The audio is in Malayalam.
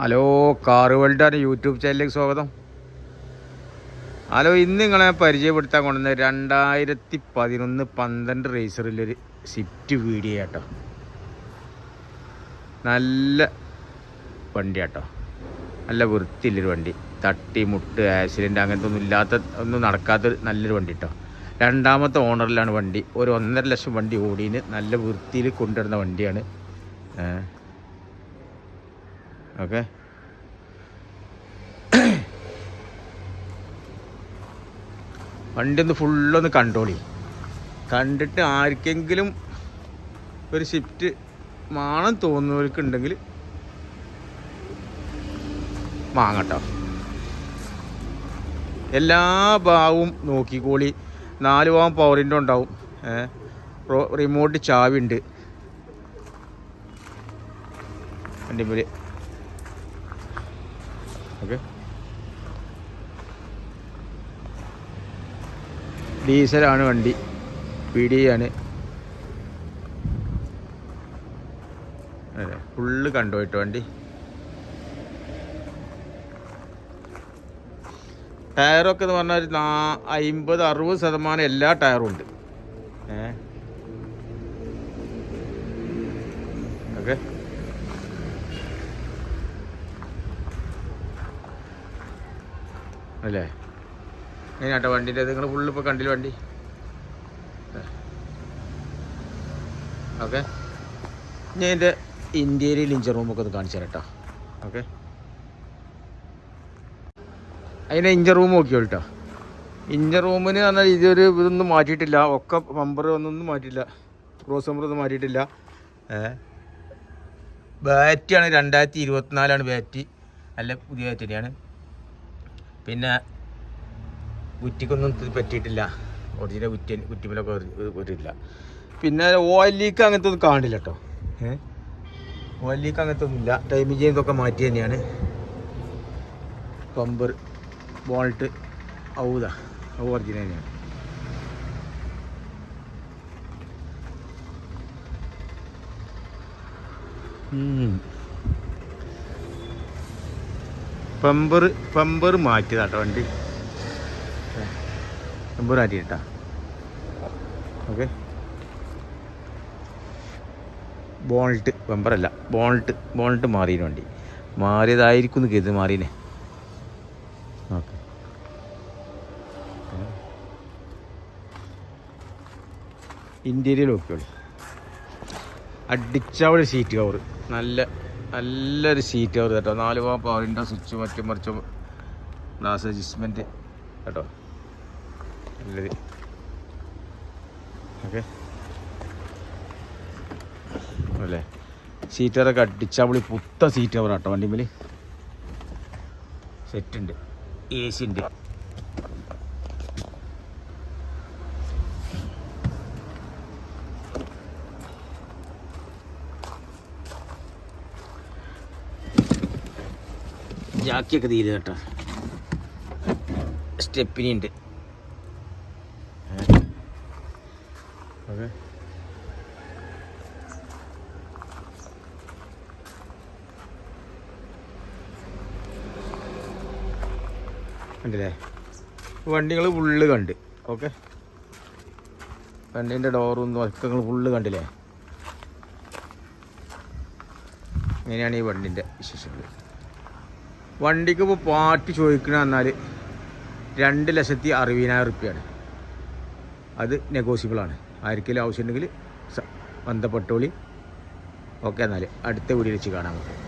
ഹലോ കാറ് വേൾഡാണ് യൂട്യൂബ് ചാനലിലേക്ക് സ്വാഗതം. ഹലോ ഇന്ന് നിങ്ങളെ പരിചയപ്പെടുത്താൻ കൊണ്ടുവന്ന രണ്ടായിരത്തി പതിനൊന്ന് പന്ത്രണ്ട് റേസറിലൊരു സ്വിഫ്റ്റ് വീഡിയോ കേട്ടോ നല്ല വണ്ടി കേട്ടോ നല്ല വൃത്തിയുള്ളൊരു വണ്ടി. തട്ടി മുട്ട് ആക്സിഡന്റ് അങ്ങനത്തെ ഒന്നും ഇല്ലാത്ത ഒന്നും നടക്കാത്ത നല്ലൊരു വണ്ടി കേട്ടോ രണ്ടാമത്തെ ഓണറിലാണ് വണ്ടി. ഒരു ഒന്നര ലക്ഷം വണ്ടി ഓടിന് നല്ല വൃത്തിയിൽ കൊണ്ടുവരുന്ന വണ്ടിയാണ്. ഓക്കെ. വണ്ടി ഒന്ന് ഫുള്ളൊന്ന് കൺട്രോൾ ചെയ്യും കണ്ടിട്ട് ആർക്കെങ്കിലും ഒരു ഷിഫ്റ്റ് മാണം തോന്നുന്നവർക്കുണ്ടെങ്കിൽ വാങ്ങട്ടോ. എല്ലാ ഭാഗവും നോക്കിക്കോളി. നാല് ഭാവം പവറിന്റെ ഉണ്ടാവും. റിമോട്ട് ചാവി ഉണ്ട് വണ്ടിമേൽ ഓക്കെ ഡീസലാണ് വണ്ടി. പി ഡി ആണ് അതെ ഫുള്ള് കണ്ടുപോയിട്ട് വണ്ടി. ടയറൊക്കെ എന്ന് പറഞ്ഞാൽ ഒരു നാ അമ്പത് അറുപത് ശതമാനം എല്ലാ ടയറും ഉണ്ട്. ഏ? ഓക്കെ. അല്ലേ? എങ്ങനെയാട്ടോ വണ്ടിന്റെ നിങ്ങൾ ഫുള്ള് ഇപ്പോൾ കണ്ടില്ല വണ്ടി? ഓക്കെ. ഞാൻ എന്റെ ഇന്റീരിയർ ഇഞ്ചർ റൂമൊക്കെ ഒന്ന് കാണിച്ചു തരാം കേട്ടോ ഓക്കെ. അതിന്റെ ഇഞ്ചർ റൂം നോക്കിയോ കേട്ടോ ഇഞ്ചർ റൂമിന് പറഞ്ഞാൽ ഇതൊരു ഇതൊന്നും മാറ്റിയിട്ടില്ല. ഒക്കെ നമ്പർ ഒന്നൊന്നും മാറ്റിയില്ല ക്രോസ് നമ്പർ ഒന്നും മാറ്റിയിട്ടില്ല. ബാറ്റിയാണ് രണ്ടായിരത്തി ഇരുപത്തിനാലാണ് ബാറ്റി നല്ല പുതിയ ബാറ്ററിയാണ് പിന്നെ കുറ്റിക്കൊന്നും ഇത് പറ്റിയിട്ടില്ല. ഒറിജിനൽ കുറ്റി കുറ്റിമലൊക്കെ ഒരില്ല. പിന്നെ ഓയിൽ ലീക്ക് അങ്ങനത്തെ ഒന്നും കാണില്ല കേട്ടോ ഏഹ് ഓയിൽ ലീക്ക് അങ്ങനത്തെ ഒന്നുമില്ല ടൈമിങ് ചെയ്യുന്നതൊക്കെ മാറ്റി തന്നെയാണ്. പമ്പർ ബോൾട്ട് ഔത ഒറിജിനൽ തന്നെയാണ്. പമ്പർ പമ്പർ മാറ്റിയതാട്ടോ വണ്ടി. പമ്പർ മാറ്റിയിട്ടാ. ഓക്കെ. ബോൾട്ട് പമ്പറല്ല ബോൾട്ട് ബോൾട്ട് മാറിയിന് വണ്ടി. മാറിയതായിരിക്കും എന്ന് കരുതി മാറിയനെ. ഓക്കെ. ഇന്റീരിയൽ നോക്കിയോളൂ അടിച്ചവിടെ സീറ്റ് കവർ നല്ല നല്ലൊരു സീറ്റ് അവർ കേട്ടോ. നാല് പോകാൻ പവറിന്റെ സ്വിച്ച് മറ്റും മറിച്ചും ഗ്ലാസ് അഡ്ജസ്റ്റ്മെന്റ് കേട്ടോ. നല്ലത് ഓക്കെ. അല്ലേ? സീറ്റ് അടിച്ചാൽ അടിച്ചാൽ പുത്ത സീറ്റ് കവർ കേട്ടോ വണ്ടിമേൽ സെറ്റ് ഉണ്ട്. എ സി ഉണ്ട്. ജാക്കിയൊക്കെ തീരെ കേട്ടോ. സ്റ്റെപ്പിനുണ്ട് ഓക്കെ. കണ്ടില്ലേ? വണ്ടികൾ ഫുള്ള് കണ്ട്. ഓക്കെ. വണ്ടീന്റെ ഡോറും വർക്കങ്ങൾ ഫുള്ള് കണ്ടില്ലേ? ഇങ്ങനെയാണ് ഈ വണ്ടിന്റെ വിശേഷങ്ങൾ. വണ്ടിക്ക് ഇപ്പോൾ പാർട്ടി ചോദിക്കണ എന്നാൽ രണ്ട് ലക്ഷത്തി അറുപതിനായിരം റുപ്യാണ്. അത് നെഗോസിബിളാണ് ആർക്കെങ്കിലും ആവശ്യമുണ്ടെങ്കിൽ ബന്ധപ്പെട്ടോളി. ഓക്കെ എന്നാൽ അടുത്ത വീഡിയോ വെച്ച് കാണാം നമുക്ക്.